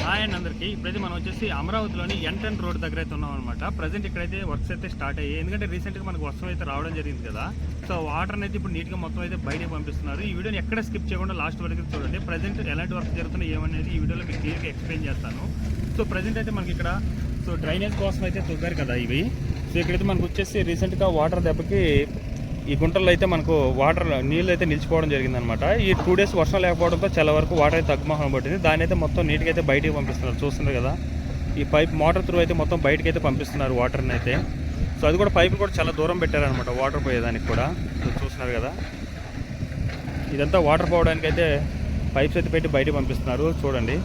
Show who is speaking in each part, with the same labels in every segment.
Speaker 1: Hi అండి అందరికి. ఇప్పుడైతే మనం వచ్చేసి అమరావతిలోని ఎంటన్ రోడ్ దగ్గర అయితే ఉన్నాం అనమాట ప్రజెంట్ ఇక్కడైతే వర్క్స్ అయితే స్టార్ట్ అయ్యాయి. ఎందుకంటే రీసెంట్గా మనకు వర్షం అయితే రావడం జరిగింది కదా. సో వాటర్ అయితే ఇప్పుడు నీట్గా మొత్తం అయితే బయటకు పంపిస్తున్నారు. ఈ వీడియోని ఎక్కడ స్కిప్ చేయకుండా లాస్ట్ వరకు చూడండి. ప్రజెంట్ ఎలాంటి వర్క్ జరుగుతున్నాయి ఏమనేది ఈ వీడియోలో మీకు క్లియర్గా ఎక్స్ప్లెయిన్ చేస్తాను. సో ప్రజెంట్ అయితే మనకి ఇక్కడ సో డ్రైనేజ్ కోసం అయితే తొగ్గారు కదా ఇవి. సో ఇక్కడైతే మనకు వచ్చేసి రీసెంట్గా వాటర్ దెబ్బకి ఈ గుంటల్లో అయితే మనకు వాటర్ నీళ్ళు అయితే నిలిచిపోవడం జరిగిందనమాట ఈ టూ డేస్ వర్షం లేకపోవడంతో చాలా వరకు వాటర్ అయితే తగ్గుమహం పట్టింది దాని అయితే మొత్తం నీట్గా అయితే బయటికి పంపిస్తున్నారు. చూస్తున్నారు కదా ఈ పైప్ మోటార్ త్రూ అయితే మొత్తం బయటకి అయితే పంపిస్తున్నారు వాటర్ని అయితే సో అది కూడా పైపు కూడా చాలా దూరం పెట్టారనమాట వాటర్ పోయేదానికి కూడా. చూస్తున్నారు కదా. ఇదంతా వాటర్ పోవడానికి అయితే పైప్స్ అయితే పెట్టి బయటకు పంపిస్తున్నారు. చూడండి.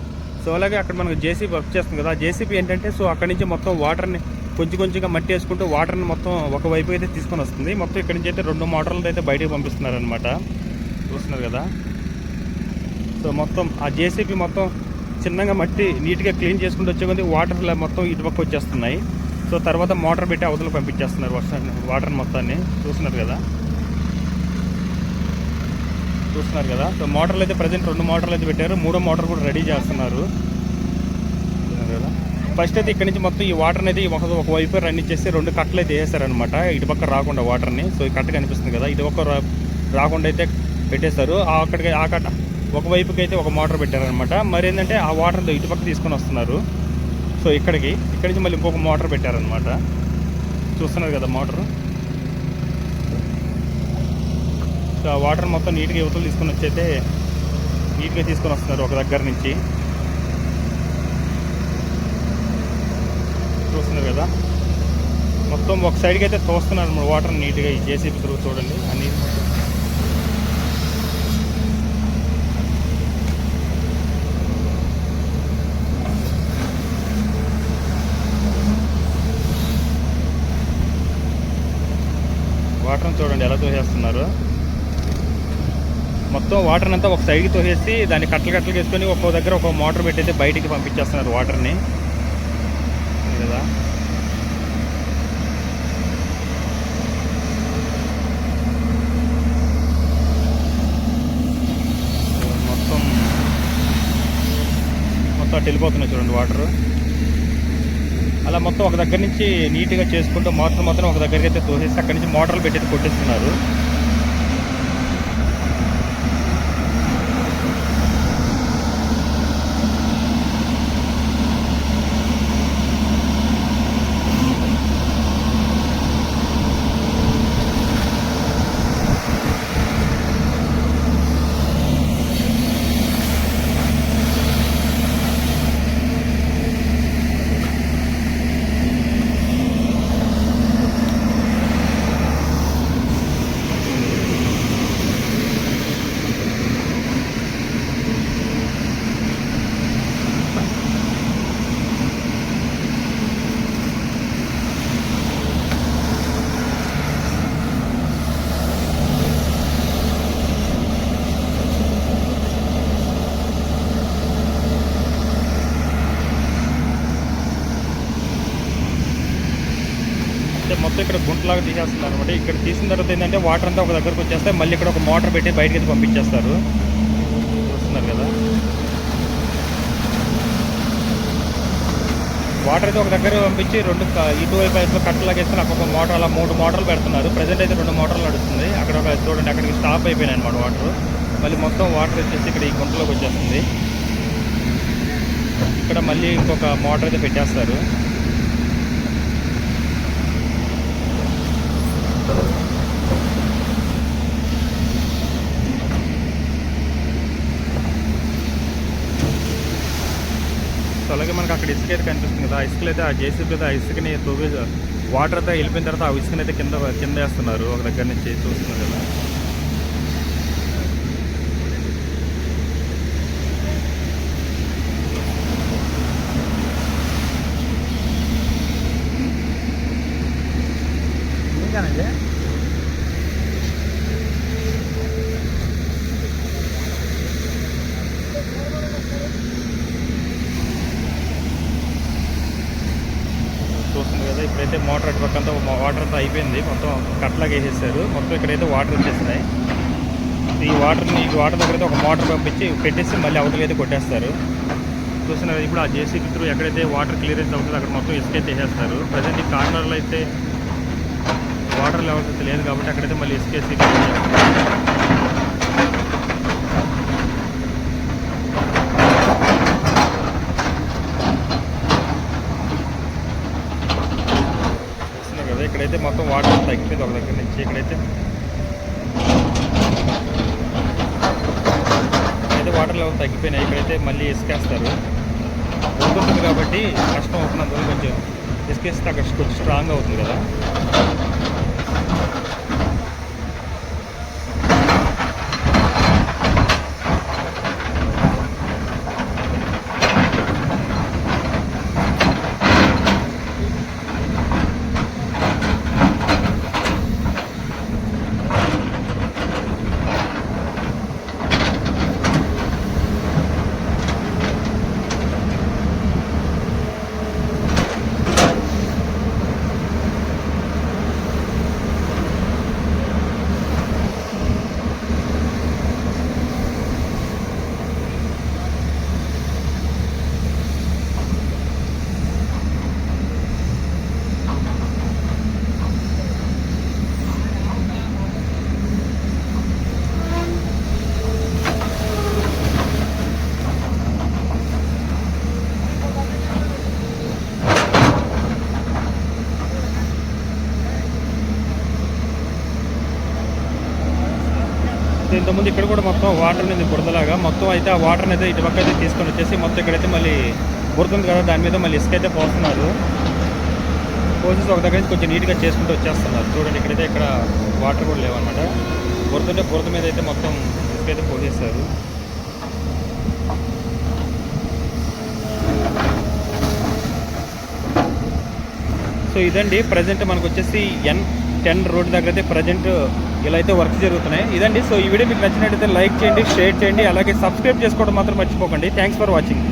Speaker 1: సో అలాగే అక్కడ మనకు జేసీబీ వర్క్ చేస్తుంది కదా. జేసీబీ ఏంటంటే సో అక్కడ నుంచి మొత్తం వాటర్ని కొంచెం కొంచెంగా మట్టి వేసుకుంటూ వాటర్ని మొత్తం ఒక వైపు అయితే తీసుకొని వస్తుంది. మొత్తం ఇక్కడి నుంచి అయితే రెండు మోటార్లు అయితే బయటకు పంపిస్తున్నారనమాట చూస్తున్నారు కదా? సో మొత్తం ఆ జేసీబీ మొత్తం చిన్నగా మట్టి నీట్గా క్లీన్ చేసుకుంటూ వచ్చే కొద్ది వాటర్ మొత్తం ఇటుపక్క వచ్చేస్తున్నాయి. సో తర్వాత మోటార్ పెట్టి అవతల పంపించేస్తున్నారు వర్షాన్ని వాటర్ మొత్తాన్ని. చూస్తున్నారు కదా? చూస్తున్నారు కదా? సో మోటార్లు అయితే ప్రజెంట్ రెండు మోటార్లు అయితే పెట్టారు. మూడో మోటార్ కూడా రెడీ చేస్తున్నారు. చూస్తున్నారు కదా? ఫస్ట్ అయితే ఇక్కడ నుంచి మొత్తం ఈ వాటర్ అనేది ఒక వైపు రన్ ఇచ్చేసి రెండు కట్టలు అయితే వేసారనమాట ఇటు పక్క రాకుండా వాటర్ని సో ఈ కట్ట కనిపిస్తుంది కదా ఇది ఒక రాకుండా అయితే పెట్టేశారు. అక్కడికి ఆ కట్ట ఒక వైపుకి అయితే ఒక మోటార్ పెట్టారనమాట మరి ఏంటంటే ఆ వాటర్తో ఇటు పక్క తీసుకొని వస్తున్నారు. సో ఇక్కడికి ఇక్కడి నుంచి మళ్ళీ ఇంకొక మోటార్ పెట్టారనమాట చూస్తున్నారు కదా మోటరు సో ఆ వాటర్ మొత్తం నీట్గా యువతలు తీసుకొని వచ్చి అయితే నీట్గా తీసుకొని వస్తున్నారు ఒక దగ్గర నుంచి. చూస్తున్నారు కదా. మొత్తం ఒక సైడ్కి అయితే తోస్తున్నారు మన వాటర్ నీట్గా ఈ జేసీబీ త్రూ చూడండి. ఆ నీరు వాటర్ని చూడండి ఎలా తోసేస్తున్నారు. మొత్తం వాటర్ అంతా ఒక సైడ్కి తోసేసి దాన్ని కట్టలు కట్టలు వేసుకొని ఒక్కో దగ్గర ఒక మోటార్ పెట్టయితే బయటికి పంపించేస్తున్నారు వాటర్ని కదా? మొత్తం మొత్తం అటు వెళ్ళిపోతున్నాయి చూడండి వాటర్. అలా మొత్తం ఒక దగ్గర నుంచి నీట్గా చేసుకుంటూ మోటార్ మొత్తం ఒక దగ్గరికి అయితే తోసేసి అక్కడి నుంచి మోటార్లు పెట్టి కొట్టేస్తున్నారు అంటే మొత్తం ఇక్కడ గుంటలాగా తీసేస్తున్నారు అనమాట ఇక్కడ తీసిన తర్వాత ఏంటంటే వాటర్ అంతా ఒక దగ్గరకు వచ్చేస్తే మళ్ళీ ఇక్కడ ఒక మోటార్ పెట్టి బయటకి అయితే పంపించేస్తారు. చూస్తున్నారు కదా. వాటర్ అయితే ఒక దగ్గర పంపించి రెండు ఇటువైపు వైపు కట్టలాగా అక్కడ ఒక మోటార్ అలా మూడు మోటార్లు పెడుతున్నారు. ప్రజెంట్ అయితే రెండు మోటార్లు నడుస్తుంది. అక్కడ ఒక చూడండి అక్కడికి స్టాప్ అయిపోయినాయి అనమాట వాటర్. మళ్ళీ మొత్తం వాటర్ వచ్చేసి ఇక్కడ ఈ గుంటలోకి వచ్చేస్తుంది. ఇక్కడ మళ్ళీ ఇంకొక మోటార్ అయితే పెట్టేస్తారు సో అలాగే మనకి అక్కడ ఇసుక అయితే కనిపిస్తుంది కదా. ఇసుకలు అయితే ఆ జేసీబీ అయితే ఆ ఇసుకని తొవ్వి వాటర్ అయితే వెళ్ళిపోయిన తర్వాత ఆ ఇసుకని అయితే కింద కింద వేస్తున్నారు. ఒక దగ్గర నుంచి చూస్తున్నారు కదా చూస్తుంది కదా ఇప్పుడైతే మోటార్ అటు పక్కంతా వాటర్ అంతా అయిపోయింది. మొత్తం కట్టలాగా వేసేసారు. మొత్తం ఇక్కడైతే వాటర్ వచ్చేస్తున్నాయి. ఈ వాటర్ని ఈ వాటర్ దగ్గర అయితే ఒక మోటార్ పంపించి పెట్టేసి మళ్ళీ అవతలైతే అయితే కొట్టేస్తారు. చూస్తున్నారు ఇప్పుడు ఆ జేసీబీ త్రూ ఎక్కడైతే వాటర్ క్లియరెన్స్ అవుతుందో అక్కడ మొత్తం ఇసుక అయితే వేసేస్తారు. ప్రజెంట్ ఈ కార్నర్లో అయితే వాటర్ లెవెల్స్ అయితే లేదు కాబట్టి అక్కడైతే మళ్ళీ ఇసుకేసి చూస్తున్నారు కదా ఇక్కడైతే మొత్తం వాటర్ తగ్గిపోయింది ఒక దగ్గర నుంచి. ఇక్కడైతే అయితే వాటర్ లెవెల్ తగ్గిపోయినాయి. ఇక్కడైతే మళ్ళీ ఇసుకేస్తారు. ఉంటుంది కాబట్టి కష్టం అవుతున్నందుకు కొంచెం ఇసుకేస్తే అక్కడ కొంచెం స్ట్రాంగ్ అవుతుంది కదా. ఇంతకుముందు ఇక్కడ కూడా మొత్తం వాటర్ ఉంది బురదలాగా మొత్తం అయితే ఆ వాటర్ అయితే ఇటు పక్క అయితే తీసుకొని వచ్చేసి మొత్తం ఇక్కడైతే మళ్ళీ బురద కదా దాని మీద మళ్ళీ ఇసుక అయితే పోస్తున్నారు. పోసేసి ఒక దగ్గర నుంచి కొంచెం నీట్గా చేసుకుంటూ వచ్చేస్తున్నారు. చూడండి ఇక్కడైతే ఇక్కడ వాటర్ కూడా లేవన్నమాట. బురద ఉంటే బురద మీద అయితే మొత్తం ఇసుక అయితే పోసేస్తారు సో ఇదండి ప్రజెంట్ మనకు వచ్చేసి ఎన్ టెన్ రోడ్ దగ్గర అయితే ప్రజెంట్ ఇలా అయితే వర్క్ జరుగుతున్నాయి. ఇదండి. సో ఈ వీడియో మీకు నచ్చినట్టయితే లైక్ చేయండి షేర్ చేయండి అలాగే సబ్స్క్రైబ్ చేసుకోవడం మాత్రం మర్చిపోకండి. Thanks for watching